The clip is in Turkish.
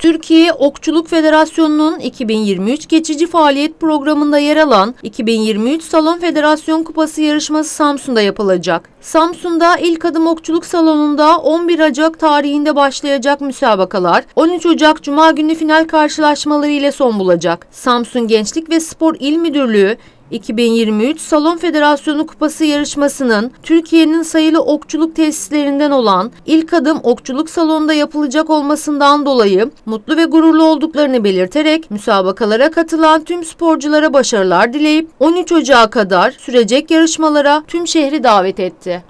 Türkiye Okçuluk Federasyonu'nun 2023 geçici faaliyet programında yer alan 2023 Salon Federasyon Kupası yarışması Samsun'da yapılacak. Samsun'da ilk adım okçuluk salonunda 11 Ocak tarihinde başlayacak müsabakalar 13 Ocak Cuma günü final karşılaşmaları ile son bulacak. Samsun Gençlik ve Spor İl Müdürlüğü 2023 Salon Federasyonu Kupası yarışmasının Türkiye'nin sayılı okçuluk tesislerinden olan ilk adım okçuluk salonunda yapılacak olmasından dolayı mutlu ve gururlu olduklarını belirterek müsabakalara katılan tüm sporculara başarılar dileyip 13 Ocağı kadar sürecek yarışmalara tüm şehri davet etti.